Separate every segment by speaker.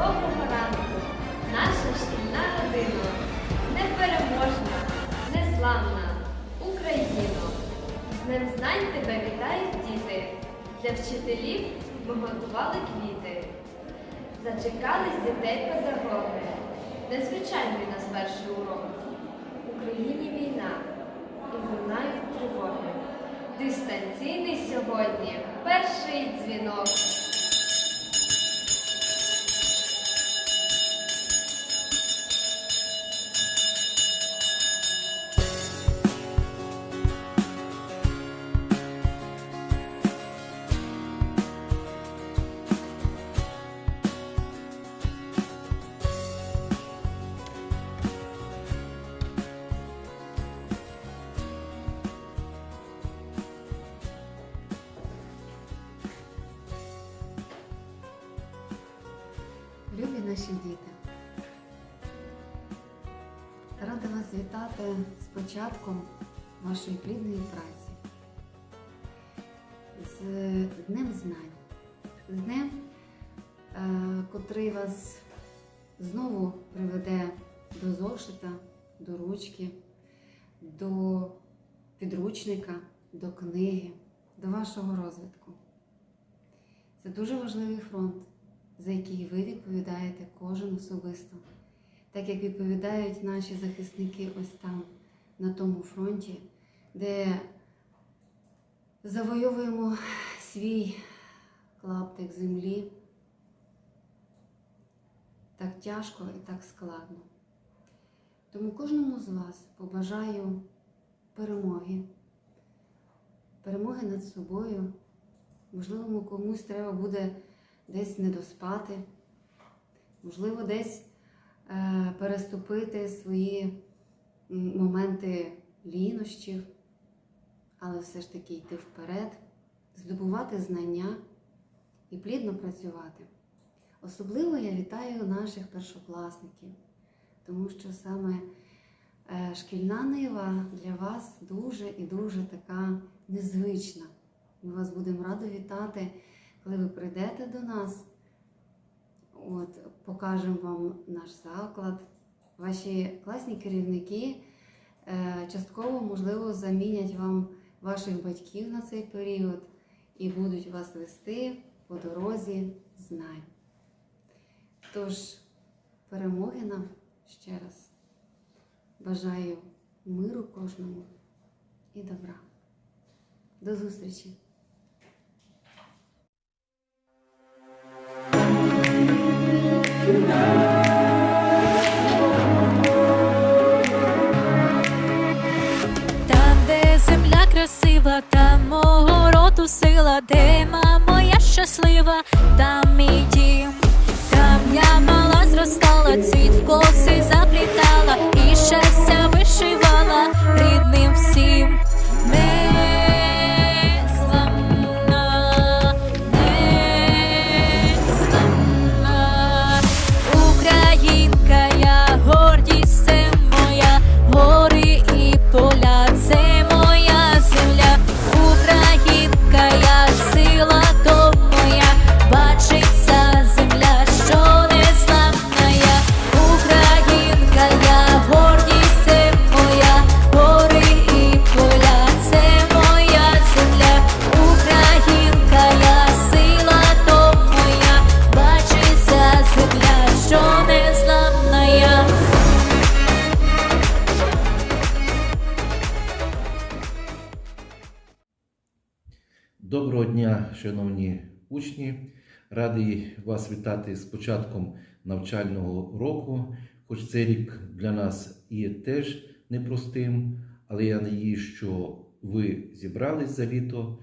Speaker 1: Доброго ранку, наша шкільна родина, непереможна, незламна Україна. З ним знань тебе вітають діти. Для вчителів ми готували квіти. Зачекались дітей педагоги. Незвичайний нас перший урок. В Україні війна і лунають тривоги. Дистанційний сьогодні перший дзвінок.
Speaker 2: Наші діти, рада вас вітати з початком вашої плідної праці, з Днем Знань, з Днем, е, котрий вас знову приведе до зошита, до ручки, до підручника, до книги, до вашого розвитку. Це дуже важливий фронт за який ви відповідаєте кожен особисто, так як відповідають наші захисники ось там, на тому фронті, де завойовуємо свій клаптик землі так тяжко і так складно. Тому кожному з вас побажаю перемоги, перемоги над собою. Можливо, комусь треба буде десь не доспати, можливо, десь е, переступити свої моменти лінощів, але все ж таки йти вперед, здобувати знання і плідно працювати. Особливо я вітаю наших першокласників, тому що саме е, шкільна нива для вас дуже і дуже така незвична. Ми вас будемо радо вітати коли ви прийдете до нас, от, покажемо вам наш заклад, ваші класні керівники е, частково, можливо, замінять вам ваших батьків на цей період і будуть вас вести по дорозі знань. Тож, перемоги нам ще раз. Бажаю миру кожному і добра. До зустрічі!
Speaker 3: Там, де земля красива, там мого роду сила, де мама я щаслива, там мій дім, там я мала зростала, цвіт в коси заплітала
Speaker 4: Доброго дня, шановні учні. Радий вас вітати з початком навчального року. Хоч цей рік для нас є теж непростим, але я надію, що ви зібрались за літо,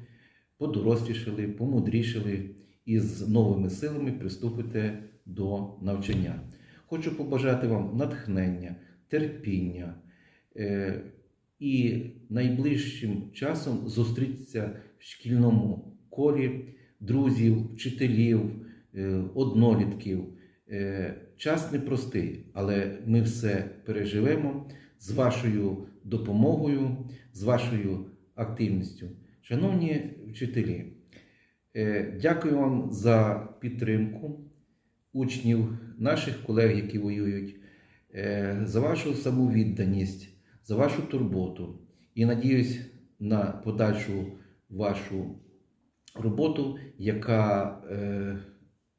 Speaker 4: подорослішали, помудрішали і з новими силами приступите до навчання. Хочу побажати вам натхнення, терпіння е, і найближчим часом зустрітися шкільному колі друзів, вчителів, е, однолітків. Е, Час непростий, але ми все переживемо з вашою допомогою, з вашою активністю. Шановні вчителі, е, дякую вам за підтримку учнів, наших колег, які воюють, за вашу самовідданість, за вашу турботу. І надіюсь, на подальшу вашу роботу, яка е,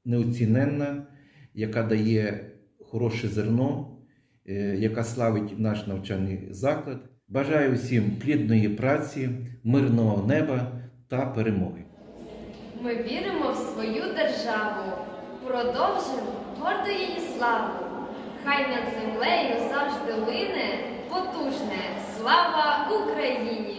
Speaker 4: неоціненна, яка дає хороше зерно, е, яка славить наш навчальний заклад. Бажаю всім плідної праці, мирного неба та перемоги.
Speaker 1: Ми віримо в свою державу, продовжимо гордо її славу. Хай над землею завжди лине потужне слава Україні!